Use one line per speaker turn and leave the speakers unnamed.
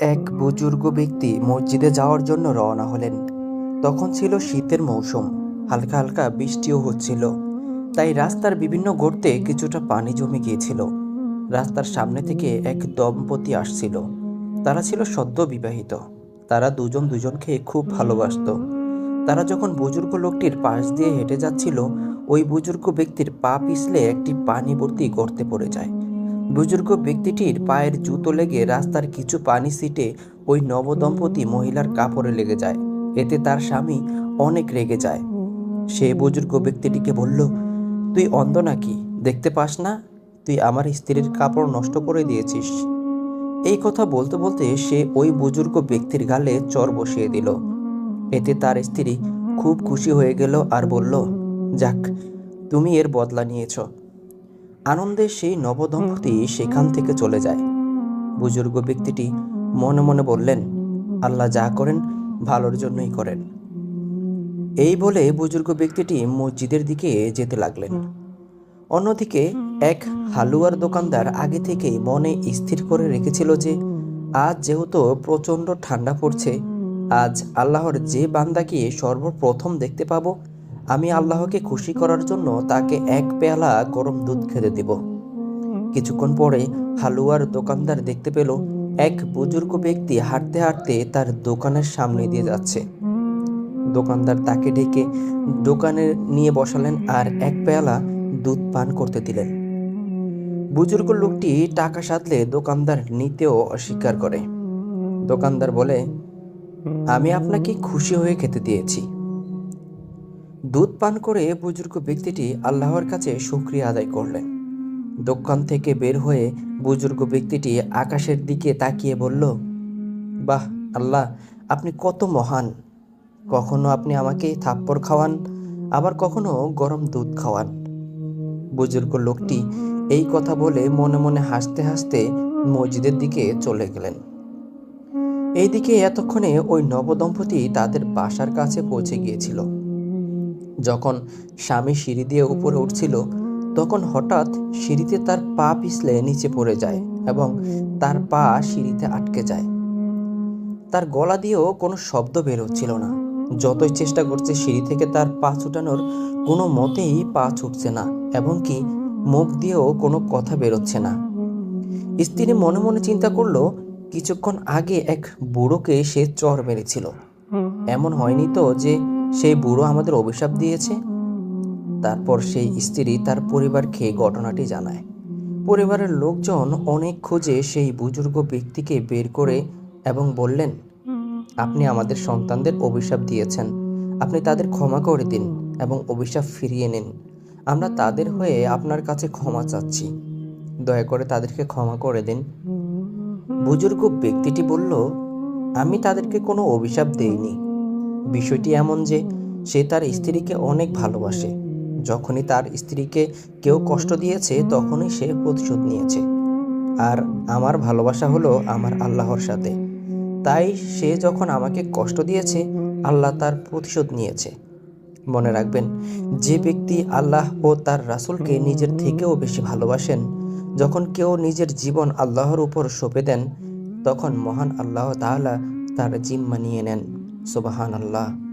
এক বুজুর্গ ব্যক্তি মসজিদে যাওয়ার জন্য রওনা হলেন। তখন ছিল শীতের মৌসুম, হালকা হালকা বৃষ্টিও হচ্ছিল। তাই রাস্তার বিভিন্ন গর্তে কিছুটা পানি জমে গিয়েছিল। রাস্তার সামনে থেকে এক দম্পতি আসছিল। তারা ছিল সদ্য বিবাহিত। তারা দুজন দুজনকে খুব ভালোবাসত। তারা যখন বুজুর্গ লোকটির পাশ দিয়ে হেঁটে যাচ্ছিল, ওই বুজুর্গ ব্যক্তির পা পিছলে একটি পানি ভর্তি গর্তে পড়ে যায়। বুজুর্গ ব্যক্তিটির পায়ের জুতো লেগে রাস্তার কিছু পানি সিটে ওই নবদম্পতি মহিলার কাপড়ে লেগে যায়। এতে তার স্বামী অনেক রেগে যায়। সে বুজুর্গ ব্যক্তিটিকে বলল, তুই অন্ধ নাকি? দেখতে পাস না? তুই আমার স্ত্রীর কাপড় নষ্ট করে দিয়েছিস। এই কথা বলতে বলতে সে ওই বুজুর্গ ব্যক্তির গালে চর বসিয়ে দিল। এতে তার স্ত্রী খুব খুশি হয়ে গেল আর বলল, যাক, তুমি এর বদলা নিয়েছো। আনন্দে সেই নবদম্পতি সেখান থেকে চলে যায়। বুজুর্গ ব্যক্তিটি মনে মনে বললেন আল্লাহ যা করেন ভালোর জন্যই করেন। এই বলে বুজুর্গ ব্যক্তিটি মসজিদের দিকে যেতে লাগলেন। অন্যদিকে এক হালুয়ার দোকানদার আগে থেকেই মনে স্থির করে রেখেছিল যে আজ যেহেতু প্রচণ্ড ঠান্ডা পড়ছে আজ আল্লাহর যে বান্দাকে সর্বপ্রথম দেখতে পাবো আমি আল্লাহকে খুশি করার জন্য তাকে এক পেয়ালা গরম দুধ খেতে দেব। কিছুক্ষণ পরে হালুয়ার দোকানদার দেখতে পেল এক বুজুর্গ ব্যক্তি হাঁটতে হাঁটতে তার দোকানের সামনে দিয়ে যাচ্ছে। দোকানদার তাকে ডেকে দোকানে নিয়ে বসালেন আর এক পেয়ালা দুধ পান করতে দিলেন। বুজুর্গ লোকটি টাকা সাধলে দোকানদার নিতেও অস্বীকার করে। দোকানদার বলে, আমি আপনাকে খুশি হয়ে খেতে দিয়েছি। দুধ পান করে বুজুর্গ ব্যক্তিটি আল্লাহর কাছে শুক্রিয়া আদায় করলেন। দোকান থেকে বের হয়ে বুজুর্গ ব্যক্তিটি আকাশের দিকে তাকিয়ে বলল, বাহ, আল্লাহ, আপনি কত মহান। কখনো আপনি আমাকে থাপ্পড় খাওয়ান, আবার কখনো গরম দুধ খাওয়ান। বুজুর্গ লোকটি এই কথা বলে মনে মনে হাসতে হাসতে মসজিদের দিকে চলে গেলেন। এইদিকে এতক্ষণে ওই নবদম্পতি তাদের বাসার কাছে পৌঁছে গিয়েছিল। যখন স্বামী সিঁড়ি দিয়ে উপরে উঠছিল, তখন হঠাৎ সিঁড়িতে তার পা পিছলে নিচে পড়ে যায় এবং তার পা সিঁড়িতে আটকে যায়। তার গলা দিয়েও কোনো শব্দ বের হচ্ছিল না। যতই চেষ্টা করছে সিঁড়ি থেকে তার পা ছুটানোর, কোনো মতেই পা ছুটছে না এবং কি মুখ দিয়েও কোনো কথা বেরোচ্ছে না। স্ত্রী মনে মনে চিন্তা করল, কিছুক্ষণ আগে এক বুড়োকে সে চর মেরেছিল। এমন হয়নি তো যে সেই বুড়ো আমাদের অভিশাপ দিয়েছে। তারপর সেই স্ত্রী তার পরিবারকে ঘটনাটি জানায়। পরিবারের লোকজন অনেক খুঁজে সেই বুজুর্গ ব্যক্তিকে বের করে এবং বললেন, আপনি আমাদের সন্তানদের অভিশাপ দিয়েছেন। আপনি তাদের ক্ষমা করে দিন এবং অভিশাপ ফিরিয়ে নিন। আমরা তাদের হয়ে আপনার কাছে ক্ষমা চাচ্ছি। দয়া করে তাদেরকে ক্ষমা করে দিন। বুজুর্গ ব্যক্তিটি বলল, আমি তাদেরকে কোনো অভিশাপ দেইনি। বিষয়টি এমন যে সে তার স্ত্রীকে অনেক ভালোবাসে। যখনই তার স্ত্রীকে কেউ কষ্ট দিয়েছে, তখনই সে প্রতিশোধ নিয়েছে। আর আমার ভালোবাসা হলো আমার আল্লাহর সাথে। তাই সে যখন আমাকে কষ্ট দিয়েছে, আল্লাহ তার প্রতিশোধ নিয়েছে। মনে রাখবেন, যে ব্যক্তি আল্লাহ ও তার রাসুলকে নিজের থেকেও বেশি ভালোবাসেন, যখন কেউ নিজের জীবন আল্লাহর উপর সঁপে দেন, তখন মহান আল্লাহ তাআলা তার জিম্মা নিয়ে নেন। সুবাহান আল্লাহ